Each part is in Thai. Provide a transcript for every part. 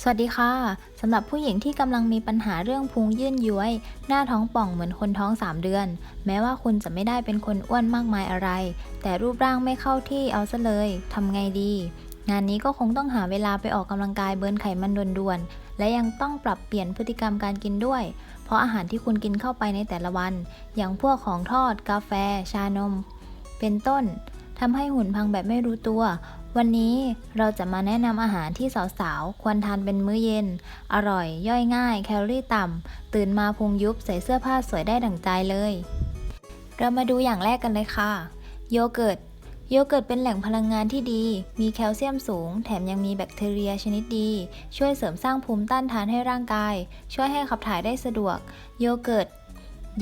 สวัสดีค่ะสำหรับผู้หญิงที่กำลังมีปัญหาเรื่องพุงยื่นย้วย หน้าท้องป่องเหมือนคนท้อง 3 เดือน แม้ว่าคุณจะไม่ได้เป็นคนอ้วนมากมายอะไร แต่รูปร่างไม่เข้าที่เอาซะเลยทำไงดี งานนี้ก็คงต้องหาเวลาไปออกกำลังกายเบิร์นไขมันด่วนๆและยังต้องปรับเปลี่ยนพฤติกรรมการกินด้วย เพราะอาหารที่คุณกินเข้าไปในแต่ละวัน อย่างพวกของทอด กาแฟ ชานม เป็นต้น ทำให้หุ่นพังแบบไม่รู้ตัว วันนี้เราจะมาแนะนำอาหารที่สาวๆ ควรทานเป็นมื้อเย็น อร่อยย่อยง่าย แคลอรี่ต่ำ ตื่นมาพุงยุบใส่เสื้อผ้าสวยได้ดั่งใจเลย เรามาดูอย่างแรกกันเลยค่ะ โยเกิร์ต โยเกิร์ตเป็นแหล่งพลังงานที่ดี มีแคลเซียมสูง แถมยังมีแบคทีเรียชนิดดี ช่วยเสริมสร้างภูมิต้านทานให้ร่างกาย ช่วยให้ขับถ่ายได้สะดวก โยเกิร์ต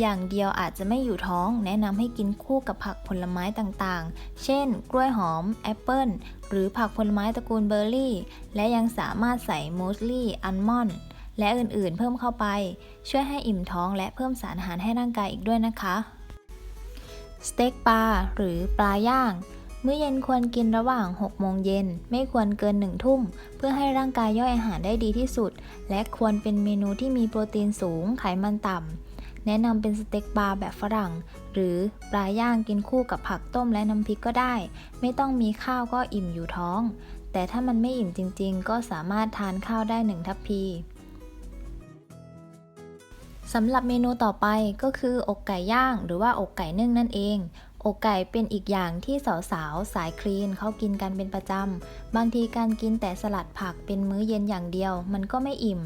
อย่างเดียวอาจจะไม่อยู่ท้อง แนะนำให้กินคู่กับผักผลไม้ต่างๆ เช่น กล้วยหอม แอปเปิลหรือผักผลไม้ตระกูลเบอร์รี่ และยังสามารถใส่มูสลี่ อัลมอนด์และอื่นๆ เพิ่มเข้าไป ช่วยให้อิ่มท้องและเพิ่มสารอาหารให้ร่างกายอีกด้วยนะคะ สเต็กปลาหรือปลาย่าง มื้อเย็นควรกินระหว่าง 6 โมงเย็น ไม่ควรเกิน 1 ทุ่ม เพื่อให้ร่างกายย่อยอาหารได้ดีที่สุด และควรเป็นเมนูที่มีโปรตีนสูง ไขมันต่ำ แนะนำเป็นสเต็กปลาแบบฝรั่ง หรือปลาย่างกินคู่กับผักต้มและน้ำพริกก็ได้ ไม่ต้องมีข้าวก็อิ่มอยู่ท้อง แต่ถ้ามันไม่อิ่มจริง ๆ ก็สามารถทานข้าวได้หนึ่งทัพพีสำหรับเมนูต่อไปก็คือ อกไก่ย่างหรือว่าอกไก่นึ่งนั่นเอง อกไก่เป็นอีกอย่างที่สาวๆ สายคลีนเขากินกันเป็นประจำ บางทีการกินแต่สลัดผักเป็นมื้อเย็นอย่างเดียว มันก็ไม่อิ่ม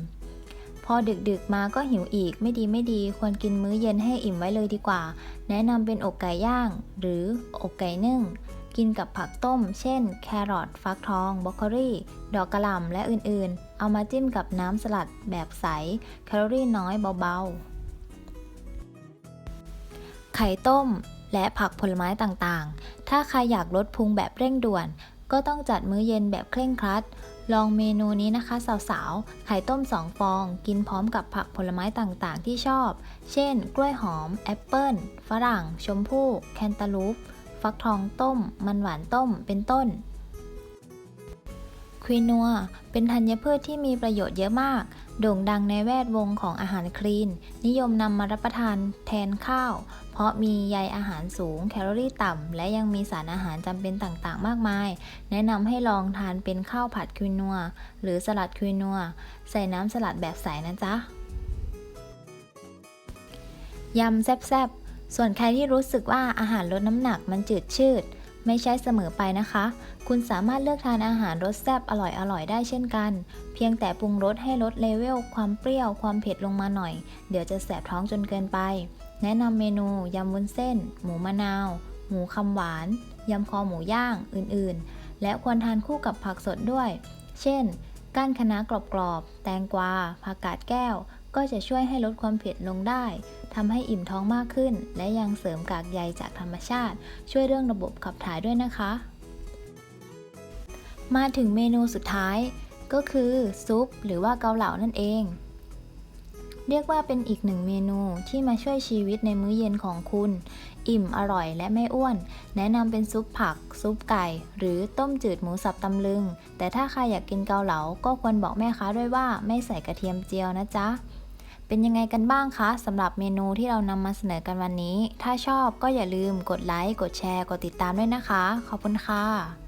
พอดึกๆมาก็หิวอีกไม่ดีไม่ดีควรกินมื้อเย็นให้อิ่มไว้เลยดีกว่า แนะนำเป็นอกไก่ย่าง หรืออกไก่นึ่ง กินกับผักต้ม เช่น แครอทฟักทองบรอกโคลีดอกกระหล่ำและอื่นๆ เอามาจิ้มกับน้ำสลัดแบบใส แคลอรี่น้อยเบาๆ ไข่ต้มและผักผลไม้ต่างๆ ถ้าใครอยากลดพุงแบบเร่งด่วน ก็ต้องจัดมื้อเย็นแบบเคร่งครัด ลองเมนูนี้นะคะสาวๆ ไข่ต้ม 2 ฟอง กินพร้อมกับผักผลไม้ต่างๆ ที่ชอบ เช่น กล้วยหอม แอปเปิลฝรั่ง ชมพู่ แคนตาลูป ฟักทองต้ม มันหวานต้ม เป็นต้น ควีนัวเป็นธัญพืชที่มีประโยชน์เยอะมาก โด่งดังในแวดวงของอาหารคลีน นิยมนำมารับประทานแทนข้าว เพราะมีใยอาหารสูง แคลอรี่ต่ำ และยังมีสารอาหารจำเป็นต่างๆ มากมาย แนะนำให้ลองทานเป็นข้าวผัดควีนัวหรือสลัดควีนัวใส่น้ำสลัดแบบใสนะจ๊ะ ยำแซ่บๆ ส่วนใครที่รู้สึกว่าอาหารลดน้ำหนักมันจืดชืด ไม่ใช่เสมอไปนะคะ คุณสามารถเลือกทานอาหารรสแซ่บอร่อยๆได้เช่นกัน เพียงแต่ปรุงรสให้ลดเลเวลความเปรี้ยวความเผ็ดลงมาหน่อย เดี๋ยวจะแสบท้องจนเกินไป แนะนำเมนูยำวุ้นเส้น หมูมะนาว หมูคำหวาน ยำคอหมูย่างอื่นๆ และควรทานคู่กับผักสดด้วย เช่น ก้านคะน้ากรอบๆ แตงกวา ผักกาดแก้ว ก็จะช่วยให้ลดความเผ็ดลงได้ ทำให้อิ่มท้องมากขึ้น และยังเสริมกากใยจากธรรมชาติ ช่วยเรื่องระบบขับถ่ายด้วยนะคะ มาถึงเมนูสุดท้าย ก็คือซุปหรือว่าเกาเหลานั่นเอง เรียกว่าเป็นอีกหนึ่งเมนูที่มาช่วยชีวิตในมื้อเย็นของคุณ อิ่มอร่อยและไม่อ้วน แนะนำเป็นซุปผัก ซุปไก่ หรือต้มจืดหมูสับตำลึง แต่ถ้าใครอยากกินเกาเหลา ก็ควรบอกแม่ค้าด้วยว่าไม่ใส่กระเทียมเจียวนะจ๊ะ เป็นยังไงกันบ้างคะสำหรับเมนูที่เรานำมาเสนอกันวันนี้ ถ้าชอบก็อย่าลืมกดไลค์ กดแชร์ กดติดตามด้วยนะคะ ขอบคุณค่ะ